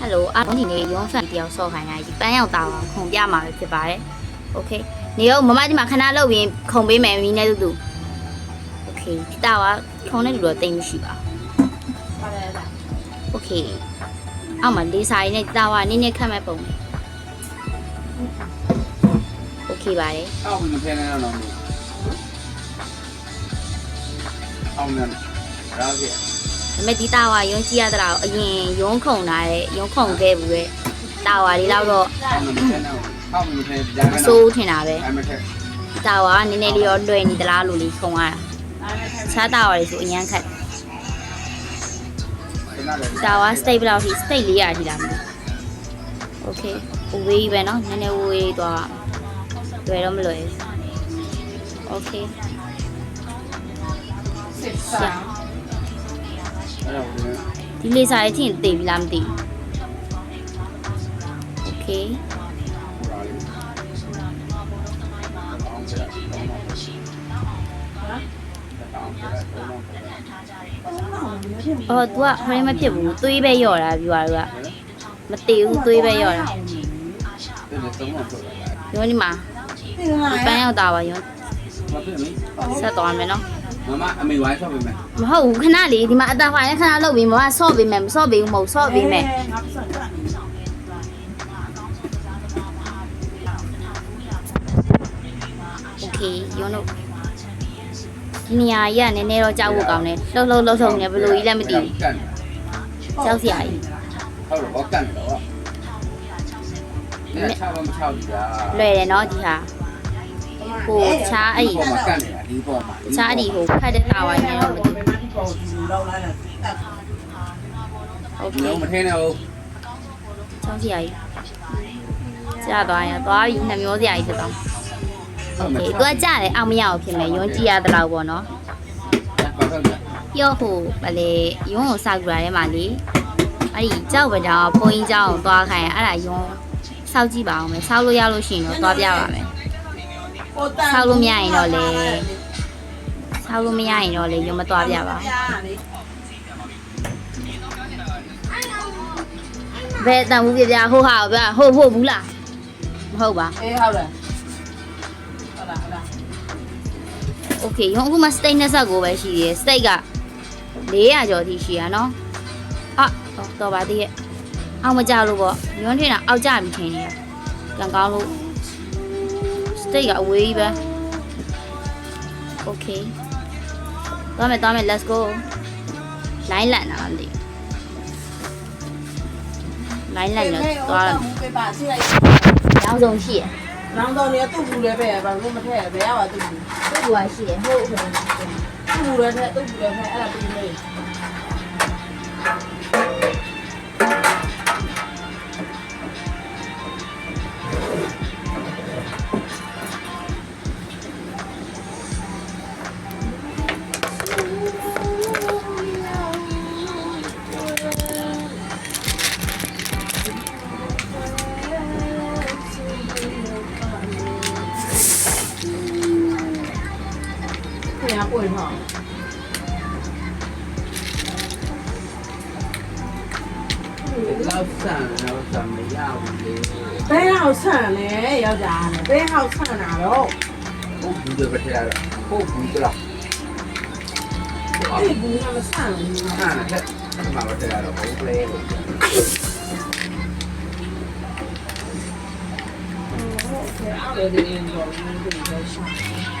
ဟယ်လိုအားလုံးဒီနေ့ရုံးဖန်တယောက်ဆော့ခိုင်းတာဒီပန်းရောက်တာကိုခုံပြမှာပဲဖြစ်ပါတယ်โอเคနေရောမမဒီမှာခဏလောက်ရင်ခုံပေးမယ်မီးနဲ့တူတူโอเคဒီတာကခုံတဲ့လူတော့တိတ်မရှိပါโอเคအောက်မှာလေးစာရင်းနဲ့တာဝနည်းနည်းခတ်မဲ့ပုံโอเคပါတယ် အောက်ဝင်ဖဲနေတော့တော့အောက်နေရာကြီး ဒါပေမဲ့ဒီတာဝရုံးကြည့်ရတာတော့အရင်ရုံးခုံတာတဲ့ရုံးခုံခဲ့ဘူးတဲ့တာဝလေးလောက်တော့ အောက်ဝင်ဖဲနေအောက်ဝင်ဖဲကြာ မ နေ စိုးထင်တာပဲ အမထက် ဒီတာဝကနည်းနည်းလေးရောလွယ်နေသလားလို့လေးခုံရတာခြားတာဝလေးဆိုအရင်ခက် ခဏလေး တာဝါ state ဘယ်လောက်ထိ state 400ထိလားမသိဘူး okay ဝေးပဲเนาะနည်းနည်းဝေးသွားလွယ်တော့မလွယ်ဘူး okay ရှာ အဲ့တော့ဝင်ဒီလေးစားရဲ့ချင်းတေးပြီလားမသိဘူး okay ပါလိမ့်အောင်းကြတယ်အောင်းကြတယ်အောင်းကြတယ်အော် तू ကဟိုရင်းမဖြစ်ဘူးသွေးပဲလျော့တာပြွားတို့ကမတည်ဘူးသွေးပဲလျော့တာဒီနေ့သုံးတော့ထွက်လာတယ်ရုံးဒီမှာဒီပန်းရောက်တာပါရုံးဘာဖြစ်လဲဆက်သွားမယ်နော် မမအမေဝိုင်းဆောက်ပေးမယ် မဟုတ်ဘူးခဏလေးဒီမှာအတန်ဖိုင်နဲ့ခဏလုပ်ပြီးမမဆော့ပေးမယ်မဆော့ပေးဘူးမဟုတ်ဆော့ပေးမယ် โอเคရုံးတို့ဒီနေရာကြီးကနည်းနည်းတော့ကြောက်ဖို့ကောင်းတယ်လှုပ်လှုပ်လှုပ်လှုပ်နေဘယ်လိုကြီးလဲမသိဘူး ကန် ကြောက်စရာကြီး ဟုတ်တော့ကန်တော့အဲ့ချောင်းမချောင်းကြာ လွယ်တယ်နော်ဒီဟာဟိုချားအဲ့ ဒီပေါ်မှာကန်နေတာ ဒီပေါ်မှာ။ကြားဒီကိုဖတ်တဲ့တာဝိုင်းနဲ့တော့မသိဘူး။ဟုတ်ကဲ့မထဲနဲ့ဟုတ်။ကျောင်းဆရာကြီး။ကြားသွားရင်သွားပြီနှမျောဆရာကြီးဖြစ်သွား။ဟုတ်ကဲ့သူကကြားတယ်အောင်မရအောင်ဖြစ်မယ်ယွန်းကြည့်ရတဲ့လောက်ပေါ့နော်။ပြောဟိုဗလေယွန်းကိုစာကူရာထဲမှာလေအဲ့ဒီကြောက်ပကြောင်ဘုံကြီးကြောင်သွားခိုင်းအဲ့ဒါယွန်းစောက်ကြည့်ပါအောင်မယ်စောက်လို့ရလို့ရှိရင်တော့သွားပြပါမယ်။ဆောက်လို့မရရင်တော့လေ ဆောက်လို့မရရင်တော့လေရုံမသွားပြပါဘယ်တန်ဘူးပြပြဟိုဟာဗျဟိုဟိုဘူးလားမဟုတ်ပါအေးဟုတ်လားဟုတ်လားဟုတ်လား Okay ရုံအခုမှ state နဲ့ဆက်ကိုပဲရှိသေးတယ် state က400ကျော်တိရှိရနော်အော်တော့ပါသေးရဲ့အောင်မကြလို့ပေါ့ရွံ့ထင်တာအောက်ကြပြီထင်နေရကံကောင်းလို့ state ကအဝေးကြီးပဲ Okay သွားမယ်သွားမယ် let's go line လန့်တာမသိဘူး line လန့်တော့သွားတယ်ပေးပါစီလိုက်နောက်ဆုံးရှိရနောင်တော့နေသူ့ဘူးလည်းပဲဘာလို့မထည့်ဘယ်ရပါသူ့ဘူးသူ့ဘာရှိတယ်ဟုတ်ဟုတ်သူ့ဘူးလည်းထည့်သူ့ဘူးလည်းထည့်အဲ့ဒါပြီးနေခွ ပွင့်ဟောလောက်ဆန်လောက်ဆန်မရဘူးလေဘယ်ဟောက်ဆန်လဲယောက်ျားလဲဘယ်ဟောက်ဆန်တာတော့ဟုတ်ဘူးတွေပဲထရတာဟုတ်ဘူးကြလားအဲ့ဘူးကမဆန်ဘူးဆန်တဲ့ဒီမှာပဲထရတော့ဟုတ်လေလို့အဲ့ဒါဒီရင်တော့ဒီလိုပဲရှာအမေဒီဘူးလေမမထောင်းတော့ဒီတိုင်းနဲ့ထည့်လာတော့ဟု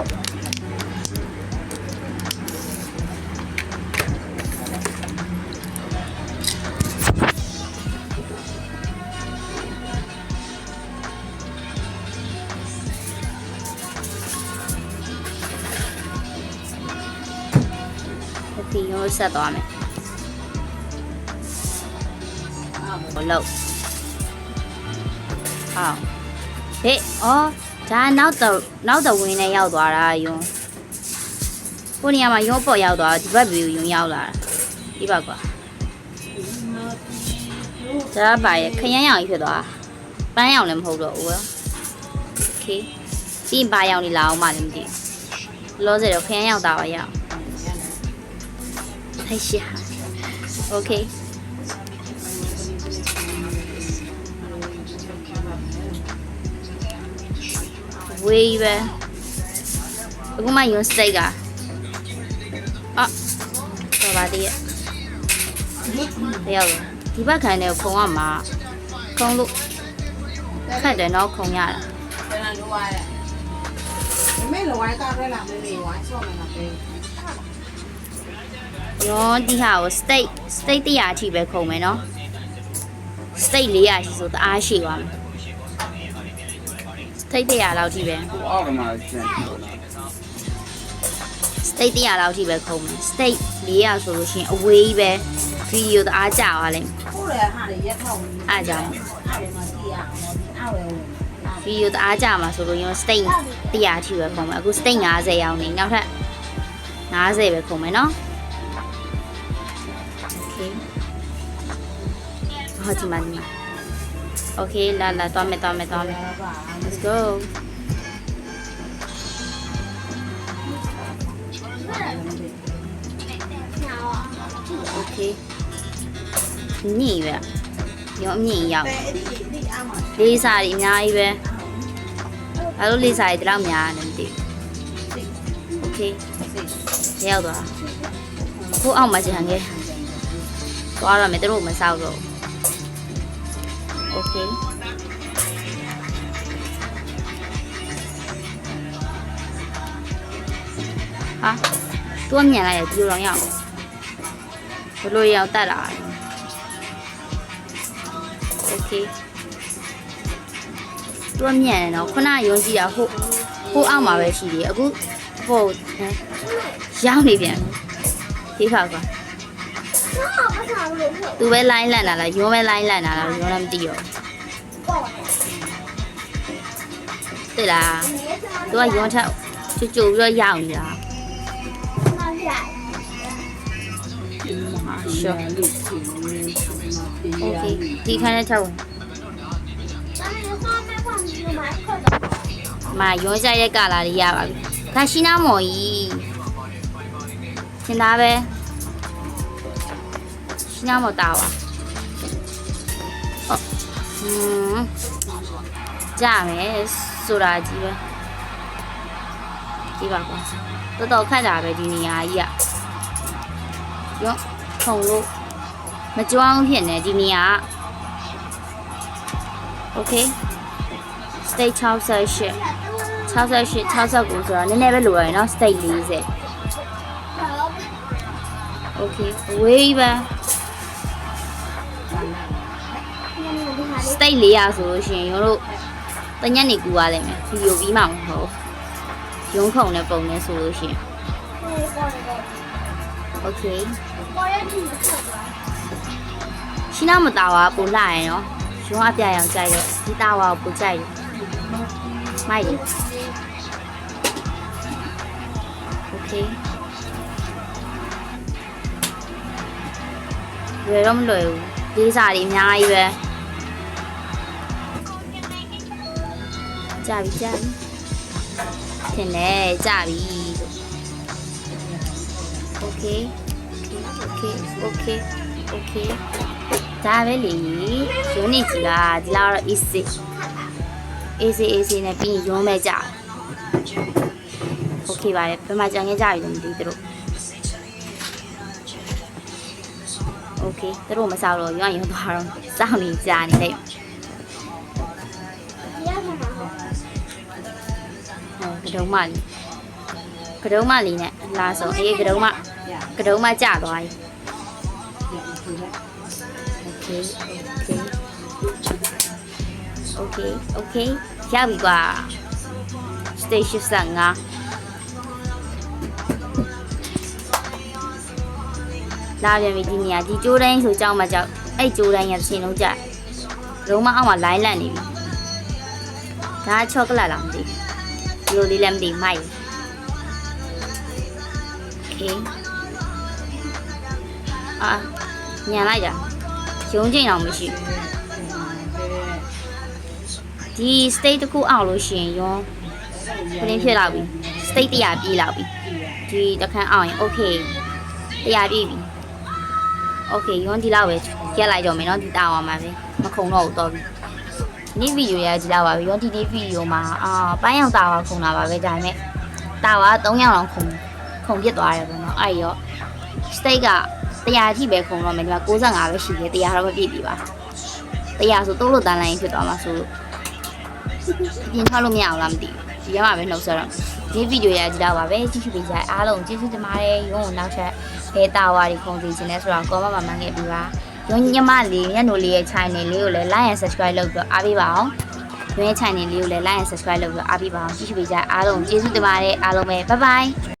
တ်ဒီရိုးဆက်သွားမယ်ဘလို့ ဟောဟေးအော်ဒါနောက်တော့နောက်တော့ဝင်းနဲ့ရောက်သွားတာယွန်းကိုနေရာမှာယွန်းပေါ်ရောက်သွားဒီဘက်ဗီကိုယွန်းရောက်လာတာဒီဘက်ကွာဒါကပါရဲ့ခရမ်းရောင်ကြီးဖြစ်သွားပန်းရောင်လည်းမဟုတ်တော့ဘူးရောโอเคပြီးရင်ပါရောင်နေလာအောင်မှလည်းမသိဘူးလောဆယ်တော့ခရမ်းရောင်တာပါရအောင်太吓，OK。 ဝေးပဲအခုမှယွန်းစတိတ်ကအာတော်ပါသေးရဲ့တယောက်ပဲဒီဘက်ခံတဲ့ခုံကမှာခုံလို့ခက်တယ်နော်ခုံရတာဘယ်လိုလဲမမေလိုဝိုင်းကားရဲလာမမေဝိုင်းဆော့မှာပဲယွန်းဒီဟာကိုစတိတ်စတိတ်100အထိပဲခုံမယ်နော်စတိတ်400ရှိဆိုတအားရှိသွားမယ် ထိတ်တရာလောက်ကြီးပဲအောက်ကမှကျန်ပြီလား state တရာလောက်ကြီးပဲခုံမယ် state 400ဆိုလို့ရှိရင်အဝေးကြီးပဲဗီဒီယိုတအားကြာပါလိမ့်မယ်ဟုတ်တယ်ဟာရက်ထောက်အားကြာဗီဒီယိုတအားကြာမှာဆိုလို့ရင် state တရာကြီးပဲခုံမယ်အခု state 50ရောင်းနေနောက်ထပ်50ပဲခုံမယ်နော်ဟုတ်ဒီမှာဒီမှာ โอเคလာလာသွားမယ်သွားမယ်သွားမယ် let's go okay ညင်ပဲရောအမြင့်ရောက် အဲ့ဒီဒီအားမှာ လေးစားတွေအများကြီးပဲဘာလို့လေးစားတွေဒီလောက်များနေမသိဘူးโอเคရောက်သွားခုအောက်မှာကျန်ခဲ့သွားရမယ်သူတို့မဆောက်တော့ Okay. Ha. Tu ông nhà này chưa lòng nhau. Tôi lôi nhau ta lại. Okay. Tu ông nhà này nó có nào dùng gì đó hộ hộ ăn mà về chỉ đi. Aku hộ. Giao này biển. Thế phải không? သေးတယ်အခုဟိုဟမ်ရောက်နေပြန်ပြီဖေးဖောက်ကသူပဲလိုင်းလန့်လာလားရုံးပဲလိုင်းလန့်လာလားရုံးလည်းမသိရောသိလားသူကရုံးထက်ချူချူပြီးတော့ရောက်နေတာဟာရှော့โอเคဒီခန်းနဲ့ချက်ဝင်မာရုံးကြရဲ့ကာလာလေးရပါပြီဒါရှိနာမော်ကြီးသင်သားပဲ 신경 못 나 와. 어, 음, 자매 소라지 왜? 이봐 봐. 또또 가자 왜 니니 아이 야. 요, 통 로. မကြွအောင်ဖြစ်နေဒီနေရာ Okay state 68 68 69ဆိုတာနည်းနည်းပဲလိုရတယ်နော် state 40 Okay ဝေးပါ state 400ဆိုလို့ရှိရင်ရောတို့တညက်နေကူရလိမ့်မယ်ဗီဒီယိုပြီးမှမဟုတ်ရုံးခုံနဲ့ပုံနဲ့ဆိုလို့ရှိရင် okay ရှင်းနာမတာဝါပူလာရယ်နော်ရုံးအပြရောင်ကြိုက်တော့ဒီတာဝါကိုပူကြိုက်တယ်မိုက်တယ် okay လွယ်တော့မလွယ်ဘူးလေးစားတွေအများကြီးပဲ ကြာပြီကြာပြီထင်တယ်ကြာပြီ okay okay okay okay ဒါပဲလေရုံးနေကြီးကဒီလောက်တော့ easy easy easy နဲ့ပြီးရင်ရုံးမဲ့ကြတယ် okay ပါတယ်ဘယ်မှာကြံခဲ့ကြပြီလဲမသိဘူးသူတို့ okay သူတို့မဆောက်တော့ရုံးရုံးသွားတော့စောင့်နေကြနေလိုက် တုံးမလေးကတုံးမလေးနဲ့လာဆုံးအေးကတုံးမကတုံးမကြသွားပြီ okay okay okay ရပြီကွာ station 15လာပြန်ပြီဒီနေရာဒီကျိုးတိုင်းဆိုကြောက်မှကြောက်အဲ့ကျိုးတိုင်းရတစ်ချိန်လုံးကြလုံးမအောင်မှာလိုင်းလန့်နေပြီဒါချောကလက်လားမသိဘူး ဒီလိုလေးလည်းမသိမိုက်โอเคအာညံလိုက်တာရုံးချိန်အောင်မရှိဒီ state တစ်ခုအောင်လို့ရှိရင်ရုံးခင်းဖြစ်လာပြီ state တရားပြေးလာပြီဒီတခန်းအောင်ရင် okay တရားပြေးပြီ okay ရုံးဒီလောက်ပဲရက်လိုက်တော့မယ်เนาะဒီတာဝါမှာပဲမခုံတော့ဘူးတော့ပြီ ဒီဗီဒီယိုရကြည့်လာပါပြီရောဒီဒီဗီဒီယိုမှာအာပိုင်းအောင်တာဝါခုံလာပါပဲဒါပေမဲ့တာဝါ3ရောင်လောက်ခုံခုံပြစ်သွားတယ်ပေါ့နော်အဲ့ရော stake က100ကြီးပဲခုံတော့မယ်ဒီမှာ65ပဲရှိသေးတယ်100တော့မပြည့်ပြီပါ100ဆိုတိုးလို့တန်းလိုက်ဖြစ်သွားမှာဆိုလို့ပြင်ထားလို့မရအောင်လားမသိဘူးဒီရမှာပဲနှုတ်ဆက်တော့ဒီဗီဒီယိုရကြည့်လာပါပဲကြည့်ရှုပေးကြအားလုံးကျေးဇူးတင်ပါတယ်ရုံးကိုနောက်ထပ်ဘယ်တာဝါတွေခုံစီခြင်းလဲဆိုတော့ comment မှာမှန်းခဲ့ပြီးပါ ရုံးညမလေးညနိုလေးရဲ့ channel လေးကိုလည်း like and subscribe လုပ်ပြီးတော့အားပေးပါအောင်ရုံးရဲ့ channel လေးကိုလည်း like and subscribe လုပ်ပြီးတော့အားပေးပါအောင်ကြည့်ကြည့်ပေးကြအားလုံးကျေးဇူးတင်ပါတယ်အားလုံးပဲ bye bye